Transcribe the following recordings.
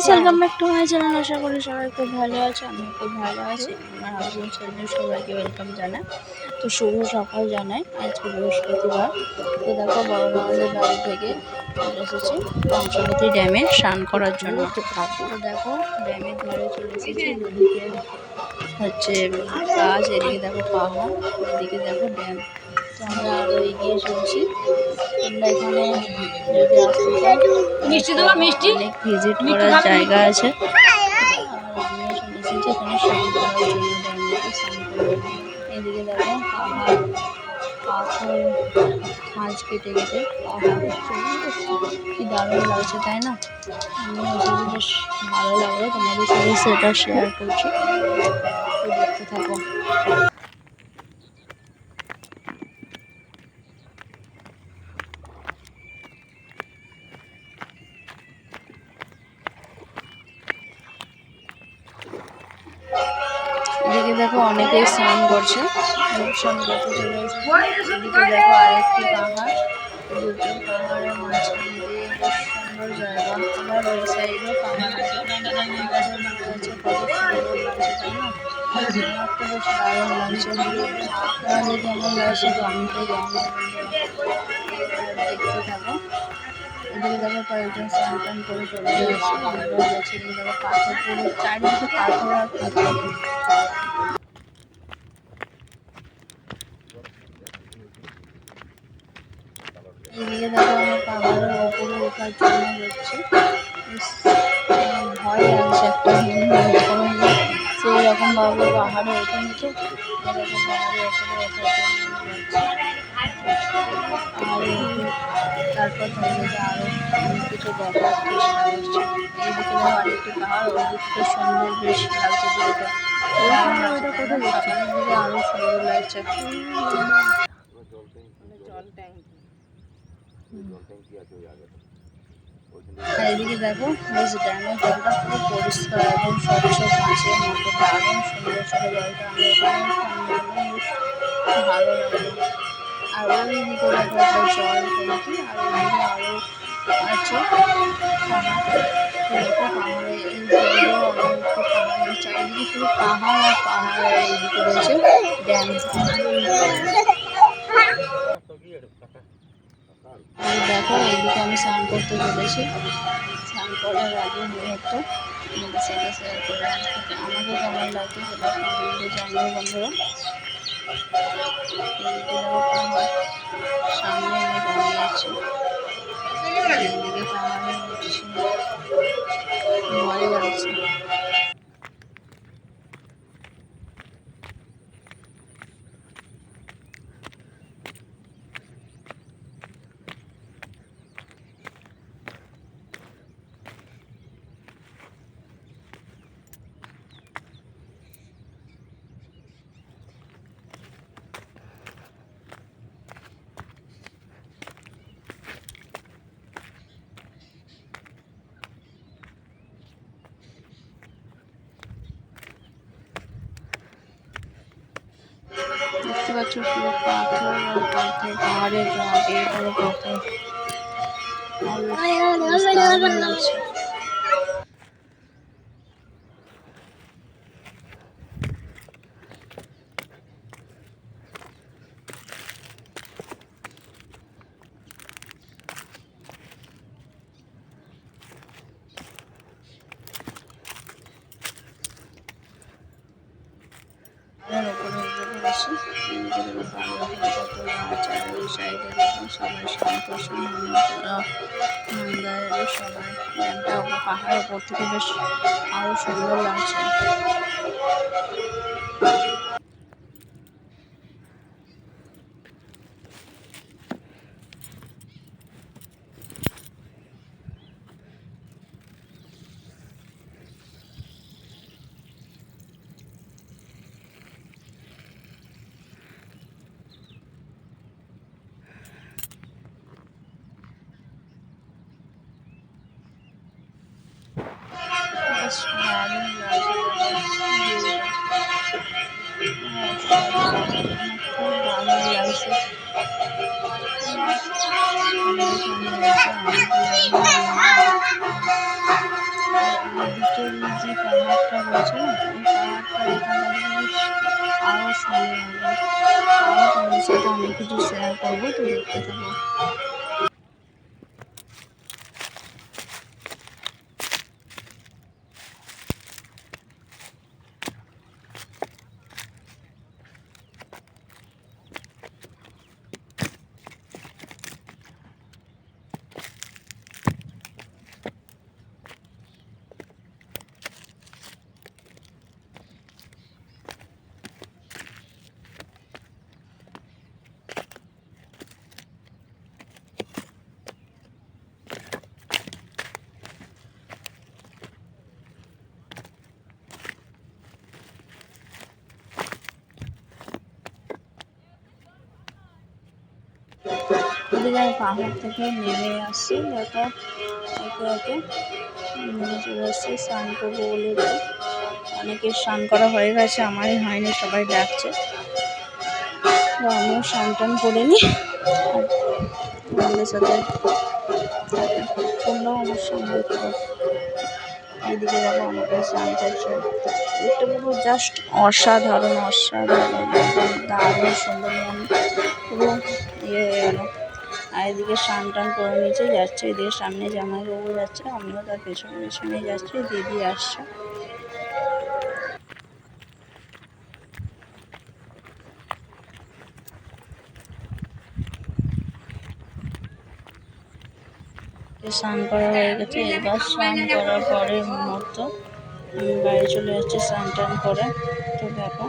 Guys welcome back to my channel আশা করি সবাই খুব ভালো আছে আমি খুব ভালো আছি। আমার হাজবেন্ড চ্যানেলে সবাইকে ওয়েলকাম জানাই। তো শুভ সকাল জানাই। আজকে বৃহস্পতিবার। তো দেখো বড় আমাদের বাড়ি থেকে চলে এসেছি পঞ্চবতী ড্যামে স্নান করার জন্য। তো দেখো ড্যামের ধারে চলে এসেছি। দুদিকে হচ্ছে গাছ এদিকে দেখো পাহাড় এদিকে দেখো ড্যাম। তো আমরা আরও এগিয়ে চলছি। তোমরা এখানে যদি আসতে মিষ্টি দেবো, মিষ্টি? অনেক ভিজিট করার জায়গা আছে। এখানে করব এদিকে দেখো পাহাড় পাথর কেটে কেটে কি দারুণ লাগছে তাই না? আমি এসেছি বেশ ভালো লাগল। তোমাদের সাথে সেটা শেয়ার করছি। দেখতে থাকো এদিকে দেখো অনেকেই স্নান করছে। স্নান করতে চলে এসেছে। এদিকে দেখো আরেকটি পাহাড়। দুটো পাহাড়ের মাঝখান দিয়ে সুন্দর জায়গা। ওই পাহাড় আছে। আছে কত সুন্দর লাগছে। তাই না দেখো কয়েকজন স্নান করে চলে পাথর। পুরো চারিদিকে পাথর আর পাথর এদিকে দেখো আমি পাহাড়ের ওপরে ওঠার জন্য যাচ্ছি ইস, আমার ভয় লাগছে একটা কোনো সেই রকম ভাবে পাহাড়ে ওঠে নিচে এরকম পাহাড়ে ওপরে ওঠার জন্য আমি যাচ্ছি আর তারপর তোমাদেরকে আরও অনেক কিছু দেখার চেষ্টা করছি এইদিকে দেখো আরেকটি পাহাড় ওই দিকটা সুন্দর বেশ লাগছে দিকে সকালের দিকে আরও সুন্দর লাগছে আর এদিকে দেখো বেশ ড্যামের জলটা পুরো পরিষ্কার এবং স্বচ্ছ মাছের মতো, দারুণ সুন্দর ছিল জলটা। আমি এখানে ভালো লাগল। আর ওই দিকে দেখো, একটা জল ট্যাঙ্কি আর ওইদিকে আরও আছে। পাহাড় দেখো পাহাড়ে এই আমার একটু পাহাড়ের চারিদিকে শুধু পাহাড় আর পাহাড় এইদিকে রয়েছে। ড্যাম। আর দেখো, এইদিকে আমি স্নান করতে চলেছি। স্নান করার আগে মুহূর্ত। আমাদের সাথে শেয়ার আমাকে কেমন লাগছে সেটা বন্ধুরা। সামনে আমি দাঁড়িয়ে আছি। লাগছে। দেখতে পাচ্ছ শুধু পাথর পাথর পাহাড়ের গা বেয়ে বড় পাথর সাইডে দেখো সবাই স্নান করছে সবাই ড্যামটা পাহাড়ের ওপর থেকে বেশ আরও সুন্দর লাগছে বেশ দারুণ লাগছে খুব দারুণ লাগছে আমাদের সামনে রয়েছে অনেকগুলো নিচের যে পাহাড়টা রয়েছে না এই পাহাড়টা এখান থেকে আরও হবে আরও অনেক কিছু শেয়ার করব তো দেখতে থাকো আমি পাহাড় থেকে নেমে আসছি দেখো একে একে চলে আসছি স্নান করব বলে অনেকের স্নান করা হয়ে গেছে, আমারই হয়নি, সবাই ডাকছে। তো আমিও স্নান টান করে নিই। আর তোমাদের সাথে তোমরাও আমার সঙ্গে এদিকে দেখো অনেকে স্নান করছে এটা পুরো জাস্ট অসাধারণ অসাধারণ, দারুণ সুন্দর মন পুরো ইয়ে হয়ে গেল আর এদিকে স্নান টান করে নিচে যাচ্ছে, এদিকে সামনে জামাইবাবু যাচ্ছে, আমিও তার পেছনে পেছনে যাচ্ছি, দিদি আসছে। স্নান করা হয়ে গেছে, এবার স্নান করার পরে মুহূর্ত। বাড়ি চলে যাচ্ছে স্নান টান করে, তো দেখো।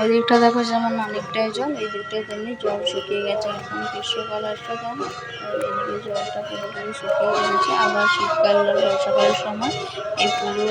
ওই দিকটা দেখো যেমন অনেকটাই জল এই দিকটায় তেমনি জল শুকিয়ে গেছে। এখন গ্রীষ্মকাল আসছে কেন জলটা পুরোপুরি শুকিয়ে গেছে। আবার শীতকাল বর্ষাকালের সময়। এই পুরো